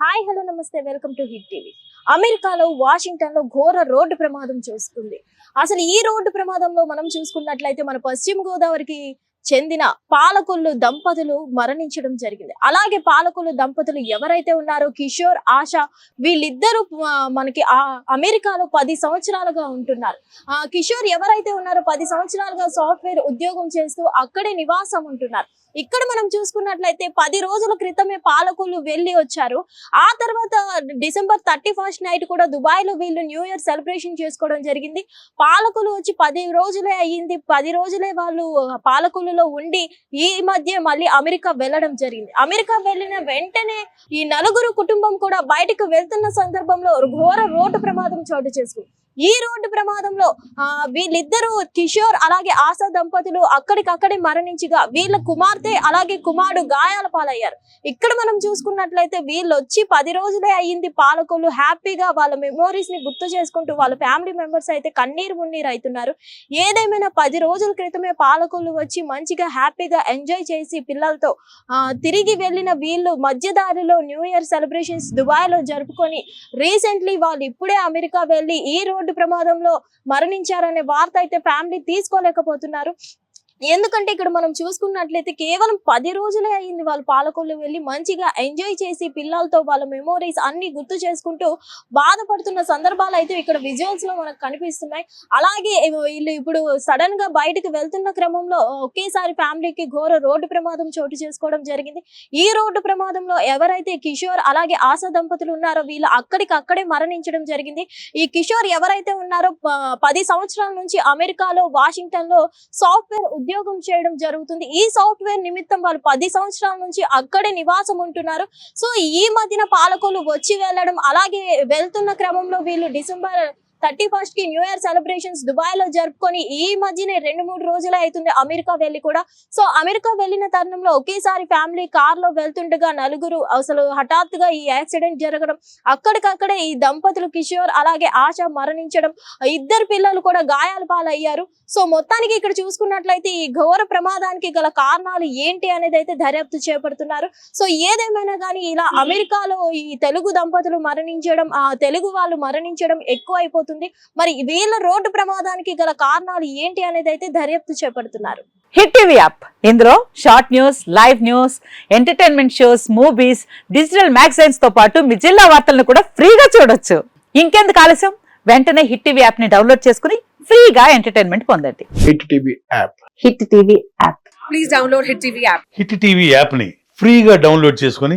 Hi hello నమస్తే welcome to Hit TV. అమెరికాలో వాషింగ్టన్లో ఘోర రోడ్డు ప్రమాదం చూసుకుంది అసలు ఈ రోడ్డు ప్రమాదంలో మనం చూసుకున్నట్లయితే మన పశ్చిమ గోదావరికి చెందిన పాలకొల్లు దంపతులు మరణించడం జరిగింది. అలాగే పాలకొల్లు దంపతులు ఎవరైతే ఉన్నారో కిషోర్ ఆశ వీళ్ళిద్దరూ మనకి ఆ అమెరికాలో పది సంవత్సరాలుగా ఉంటున్నారు. ఆ కిషోర్ ఎవరైతే ఉన్నారో పది సంవత్సరాలుగా సాఫ్ట్వేర్ ఉద్యోగం చేస్తూ అక్కడే నివాసం ఉంటున్నారు. ఇక్కడ మనం చూసుకున్నట్లయితే పది రోజుల క్రితమే పాలకులు వెళ్ళి వచ్చారు. ఆ తర్వాత డిసెంబర్ థర్టీ ఫస్ట్ నైట్ కూడా దుబాయ్లో వీళ్ళు న్యూ ఇయర్ సెలబ్రేషన్ చేసుకోవడం జరిగింది. పాలకులు వచ్చి పది రోజులే అయ్యింది. పది రోజులే వాళ్ళు పాలకులు పాలకులలో ఉండి ఈ మధ్య మళ్ళీ అమెరికా వెళ్ళడం జరిగింది. అమెరికా వెళ్ళిన వెంటనే ఈ నలుగురు కుటుంబం కూడా బయటకు వెళ్తున్న సందర్భంలో ఘోర రోడ్డు ప్రమాదం చోటు చేసుకుంది. ఈ రోడ్డు ప్రమాదంలో ఆ వీళ్ళిద్దరూ కిషోర్ అలాగే ఆశా దంపతులు అక్కడికక్కడే మరణించగా వీళ్ళ కుమార్తె అలాగే కుమారుడు గాయాల పాలయ్యారు. ఇక్కడ మనం చూసుకున్నట్లయితే వీళ్ళు వచ్చి పది రోజులే అయ్యింది పాలకులు హ్యాపీగా వాళ్ళ మెమోరీస్ని గుర్తు చేసుకుంటూ వాళ్ళ ఫ్యామిలీ మెంబర్స్ అయితే కన్నీరు మున్నీరు అవుతున్నారు ఏదేమైనా పది రోజుల క్రితమే పాలకులు వచ్చి మంచిగా హ్యాపీగా ఎంజాయ్ చేసి పిల్లలతో ఆ తిరిగి వెళ్ళిన వీళ్ళు మధ్యదారిలో న్యూ ఇయర్ సెలబ్రేషన్స్ దుబాయ్లో జరుపుకొని రీసెంట్లీ వాళ్ళు ఇప్పుడే అమెరికా వెళ్ళి ఈ రోడ్ రోడ్డు ప్రమాదంలో మరణించారనే వార్త అయితే ఫ్యామిలీ తీసుకోలేకపోతున్నారు. ఎందుకంటే ఇక్కడ మనం చూసుకున్నట్లయితే కేవలం పది రోజులే అయింది వాళ్ళు పాలకొల్లు వెళ్ళి మంచిగా ఎంజాయ్ చేసి పిల్లలతో వాళ్ళ మెమోరీస్ అన్ని గుర్తు చేసుకుంటూ బాధపడుతున్న సందర్భాలు అయితే ఇక్కడ విజువల్స్లో మనకు కనిపిస్తున్నాయి. అలాగే వీళ్ళు ఇప్పుడు సడన్గా బయటకు వెళ్తున్న క్రమంలో ఒకేసారి ఫ్యామిలీకి ఘోర రోడ్డు ప్రమాదం చోటు చేసుకోవడం జరిగింది. ఈ రోడ్డు ప్రమాదంలో ఎవరైతే కిషోర్ అలాగే ఆశా దంపతులు ఉన్నారో వీళ్ళు అక్కడికి అక్కడే మరణించడం జరిగింది. ఈ కిషోర్ ఎవరైతే ఉన్నారో పది సంవత్సరాల నుంచి అమెరికాలో వాషింగ్టన్లో సాఫ్ట్వేర్ ఉద్యోగం చేయడం జరుగుతుంది. ఈ సాఫ్ట్వేర్ నిమిత్తం వాళ్ళు పది సంవత్సరాల నుంచి అక్కడే నివాసం ఉంటున్నారు. సో ఈ మధ్యన పాలకులు వచ్చి వెళ్ళడం అలాగే వెళ్తున్న క్రమంలో వీళ్ళు డిసెంబర్ థర్టీ ఫస్ట్కి న్యూ ఇయర్ సెలబ్రేషన్స్ దుబాయ్లో జరుపుకొని ఈ మధ్యనే రెండు మూడు రోజులే అవుతుంది అమెరికా వెళ్ళి కూడా. సో అమెరికా వెళ్ళిన తరుణంలో ఒకేసారి ఫ్యామిలీ కార్లో వెళ్తుండగా నలుగురు అసలు హఠాత్తుగా ఈ యాక్సిడెంట్ జరగడం అక్కడికక్కడే ఈ దంపతులు కిషోర్ అలాగే ఆశ మరణించడం ఇద్దరు పిల్లలు కూడా గాయాల పాలయ్యారు. సో మొత్తానికి ఇక్కడ చూసుకున్నట్లయితే ఈ ఘోర ప్రమాదానికి గల కారణాలు ఏంటి అనేది అయితే దర్యాప్తు చేపడుతున్నారు. సో ఏదేమైనా కానీ ఇలా అమెరికాలో ఈ తెలుగు దంపతులు మరణించడం ఆ తెలుగు వాళ్ళు మరణించడం ఎక్కువ అయిపోతుంది మరి వీళ్ళ రోడ్డు ప్రమాదానికి గల కారణాలు ఏంటి అనేది అయితే దర్యాప్తు చేపడుతున్నారు. Hit TV app. ఇందులో short news live news entertainment shows movies digital మ్యాగజైన్స్తో పాటు మీ జిల్లా వార్తలను కూడా ఫ్రీగా చూడొచ్చు. ఇంకెందుకు ఆలస్యం? వెంటనే హిట్ టీవీ యాప్ని డౌన్లోడ్ చేసుకుని ఫ్రీగా ఎంటర్టైన్మెంట్ పొందండి. Hit TV app. Hit TV app. Please download Hit TV app. Hit TV యాప్ని ఫ్రీగా డౌన్లోడ్ చేసుకొని